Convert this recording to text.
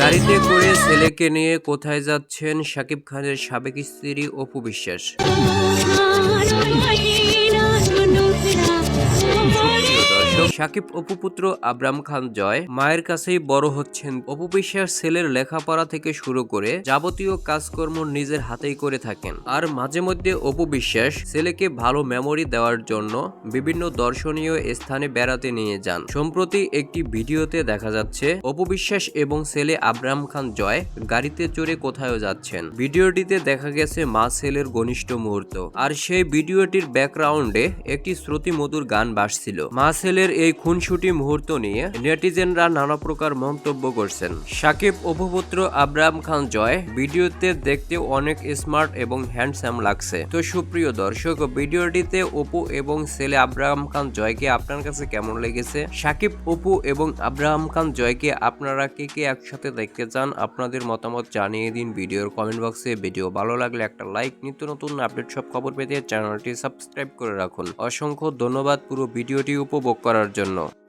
গাড়িতে করে ছেলেকে নিয়ে কোথায় যাচ্ছেন শাকিব খানের সাবেক স্ত্রী অপু বিশ্বাস সাকিব অপু পুত্র আবরাম খান জয় মায়ের কাছেই বড় হচ্ছেন অপু বিশ্বাস ছেলের লেখাপড়া থেকে শুরু করে যাবতীয় কাজকর্ম নিজের হাতেই করে থাকেন। আর মাঝে মধ্যে অপু বিশ্বাস ছেলেকে ভালো মেমোরি দেওয়ার জন্য বিভিন্ন দর্শনীয় স্থানে বেড়াতে নিয়ে যান। সম্প্রতি একটি ভিডিওতে দেখা যাচ্ছে, অপু বিশ্বাস এবং ছেলে আবরাম খান জয় গাড়িতে চড়ে কোথাও যাচ্ছেন। ভিডিওটিতে দেখা গেছে মা ছেলের ঘনিষ্ঠ মুহূর্ত। আর সেই ভিডিওটির ব্যাকগ্রাউন্ডে একটি শ্রুতিমধুর গান বাজছিল। মা ছেলের এই খুনসুটি মুহূর্ত নিয়ে নেটিজেনরা নানা প্রকার মন্তব্য করছেন। সাকিব উপপুত্র আব্রাহাম খান জয়, ভিডিওতে দেখতে অনেক স্মার্ট এবং হ্যান্ডসাম লাগছে। তো সুপ্রিয় দর্শক, ভিডিওটিতে অপু এবং ছেলে আব্রাহাম খান জয়কে আপনার কাছে কেমন লেগেছে? সাকিব, অপু এবং আব্রাহাম খান জয়কে আপনারা কে কে একসাথে দেখতে চান? আপনাদের মতামত জানিয়ে দিন ভিডিওর কমেন্ট বক্সে ভিডিও ভালো লাগলে একটা লাইক নিত্য নতুন আপডেট সব খবর পেতে চ্যানেলটি সাবস্ক্রাইব করে রাখুন। অসংখ্য ধন্যবাদ পুরো ভিডিওটি উপভোগ করার জন্য।